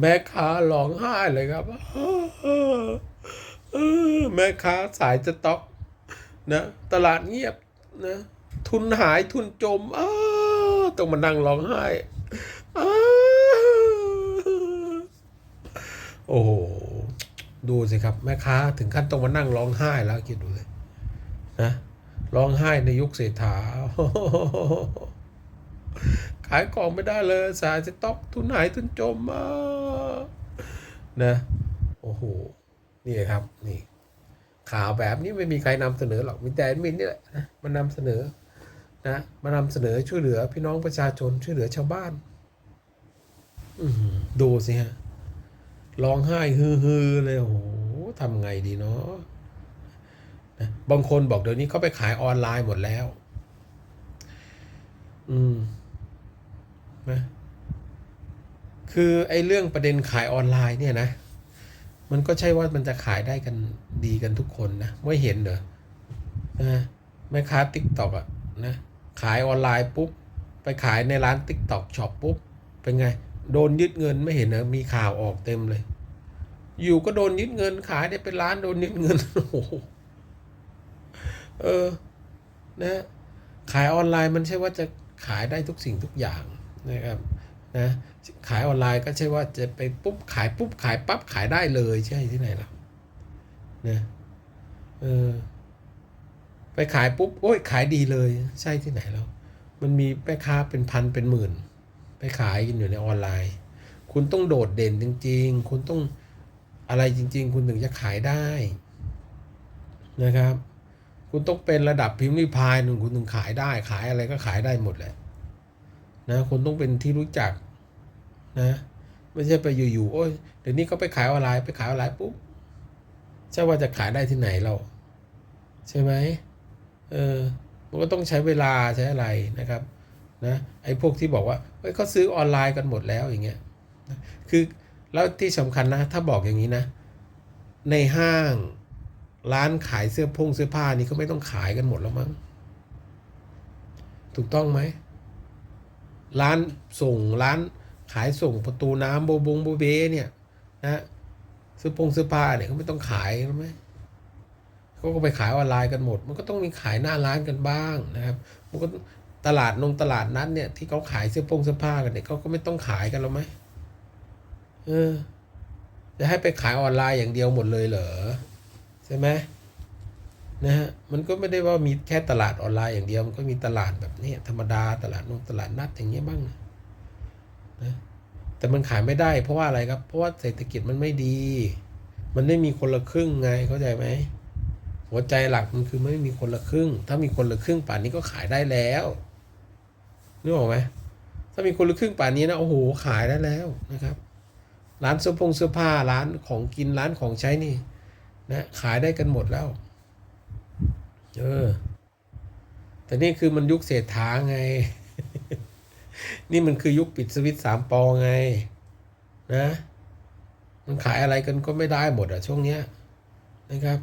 แม่ค้าร้องไห้เลยครับแม่ค้าสายสต็อกนะตลาดเงียบนะทุนหายทุนจมอ้าต้องมานั่งร้องไห้อ้าโอ้โหดูสิครับ แม่ค้าถึงขั้นต้องมานั่งร้องไห้แล้วคิดดูเลยนะร้องไห้ในยุคเศรษฐา ขายของไม่ได้เลยสายสต็อกทุนหายทุนจมมานะโอ้โหนี่ครับนี่ ข่าวแบบนี้ไม่มีใครนำเสนอหรอกมีแต่มินนี่แหละนะมานำเสนอนะมานำเสนอช่วยเหลือ พี่น้องประชาชนช่วยเหลือชาวบ้านอืดูสิฮะร้องไห้ฮือๆเลยโอ้โหทำไงดีเนาะนะบางคนบอกเดี๋ยวนี้เขาไปขายออนไลน์หมดแล้ว อืม นะคือไอ้เรื่องประเด็นขายออนไลน์เนี่ยนะ มันก็ใช่ว่ามันจะขายได้กันดีกันทุกคนนะไม่เห็นเหรอนะแม่ค้าติ๊กต็อกอะนะขายออนไลน์ปุ๊บ ไปขายในร้านติ๊กต็อกช็อปปุ๊บ เป็นไง โดนยึดเงินไม่เห็นเหรอมีข่าวออกเต็มเลย อยู่ก็โดนยึดเงินขายได้เป็นล้านโดนยึดเงินโอ้โหเออนะขายออนไลน์มันใช่ว่าจะขายได้ทุกสิ่งทุกอย่าง นะครับนะขายออนไลน์ก็ใช่ว่าจะไปปุ๊บขายปุ๊บขายปั๊บขายได้เลยใช่ที่ไหนล่ะนะเออไปขายปุ๊บโอ้ยขายดีเลยใช่ที่ไหนแล้ว มันมีแม่ค้าเป็นพันเป็นหมื่น ไปขายกันอยู่ในออนไลน์ คุณต้องโดดเด่นจริง ๆ คุณต้องอะไรจริง ๆ คุณถึงจะขายได้นะครับ คุณต้องเป็นระดับพิมพ์ริพายหนึ่งคุณถึงขายได้ขายอะไรก็ขายได้หมดแหละ นะคุณต้องเป็นที่รู้จักนะไม่ใช่ไปอยู่ๆโอ้ยเดี๋ยวนี้เขาไปขายออนไลน์ไปขายออนไลน์ปุ๊บใช่ว่าจะขายได้ที่ไหนเรา ใช่ไหมเออมันก็ต้องใช้เวลาใช้อะไรนะครับนะไอ้พวกที่บอกว่าเฮ้ยเขาซื้อออนไลน์กันหมดแล้วอย่างเงี้ยนะคือแล้วที่สำคัญนะ ถ้าบอกอย่างนี้นะ ในห้างร้านขายเสื้อพงเสื้อผ้านี่ก็ไม่ต้องขายกันหมดแล้วมั้งถูกต้องไหม ร้านส่งร้านขายส่งประตูน้ำโบบงโบเบเนี่ยนะเสื้อพงเสื้อผ้าเนี่ยเขาไม่ต้องขายแล้วไหมเขาก็ไปขายออนไลน์กันหมด มันก็ต้องมีขายหน้าร้านกันบ้างนะครับมันก็ตลาดนงตลาดนัดเนี่ยที่เขาขายเสื้อปงเสื้อผ้ากันเนี่ยเขาก็ไม่ต้องขายกันแล้วไหมเออจะให้ไปขายออนไลน์อย่างเดียวหมดเลยเหรอใช่ไหม นะฮะมันก็ไม่ได้ว่ามีแค่ตลาดออนไลน์อย่างเดียว มันก็มีตลาดแบบนี้ธรรมดาตลาดนงตลาดนัดอย่างเงี้ยบ้างนะนะแต่มันขายไม่ได้เพราะว่าอะไรครับ เพราะว่าเศรษฐกิจมันไม่ดี มันไม่มีคนละครึ่งไงเข้าใจไหมหัวใจหลักมันคือไม่มีคนละครึ่ง ถ้ามีคนละครึ่งป่านนี้ก็ขายได้แล้วนึกออกไหมถ้ามีคนละครึ่งป่านนี้นะโอ้โหขายได้แล้วนะครับร้านเสื้อผงเสื้อผ้าร้านของกินร้านของใช้นี่นะขายได้กันหมดแล้ว เออ แต่นี่คือมันยุคเศรษฐาไง นี่มันคือยุคปิดสวิตสามปอไง นะ มันขายอะไรกันก็ไม่ได้หมดอะช่วงเนี้ยนะครับ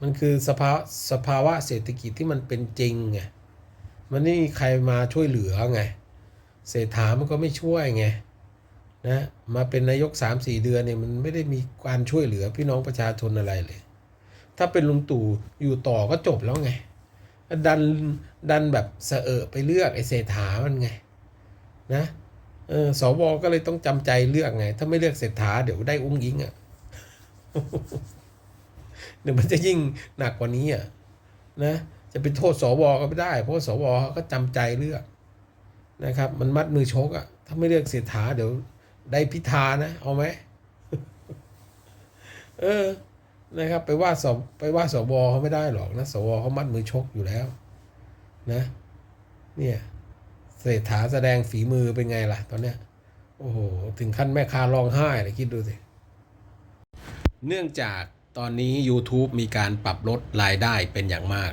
มันคือสภาสภาวะเศรษฐกิจที่มันเป็นจริงไง มันไม่มีใครมาช่วยเหลือไง เศรษฐามันก็ไม่ช่วยไงนะ มาเป็นนายกสามสี่เดือนเนี่ยมันไม่ได้มีการช่วยเหลือพี่น้องประชาชนอะไรเลย ถ้าเป็นลุงตู่อยู่ต่อก็จบแล้วไง ดันดันแบบเสอะไปเลือกไอ้เศรษฐามันไง นะเออสวก็เลยต้องจำใจเลือกไง ถ้าไม่เลือกเศรษฐาเดี๋ยวได้อุ้งยิงอะ่ะเดี๋ยวมันจะยิ่งหนักกว่านี้อะนะจะไปโทษสวก็ไม่ได้ เพราะสวก็จำใจเลือกนะครับ มันมัดมือชกอะ ถ้าไม่เลือกเศรษฐาเดี๋ยวได้พิธานะ เอาไหมเออ นะครับ ไปว่าสไปว่าสวเขาไม่ได้หรอกนะสวเขามัดมือชกอยู่แล้วนะ เนี่ยเศรษฐาแสดงฝีมือเป็นไงล่ะ ตอนเนี้ยโอ้โหถึงขั้นแม่ค้าร้องไห้เลยคิดดูสิ เนื่องจากตอนนี้ YouTube มีการปรับลดรายได้เป็นอย่างมาก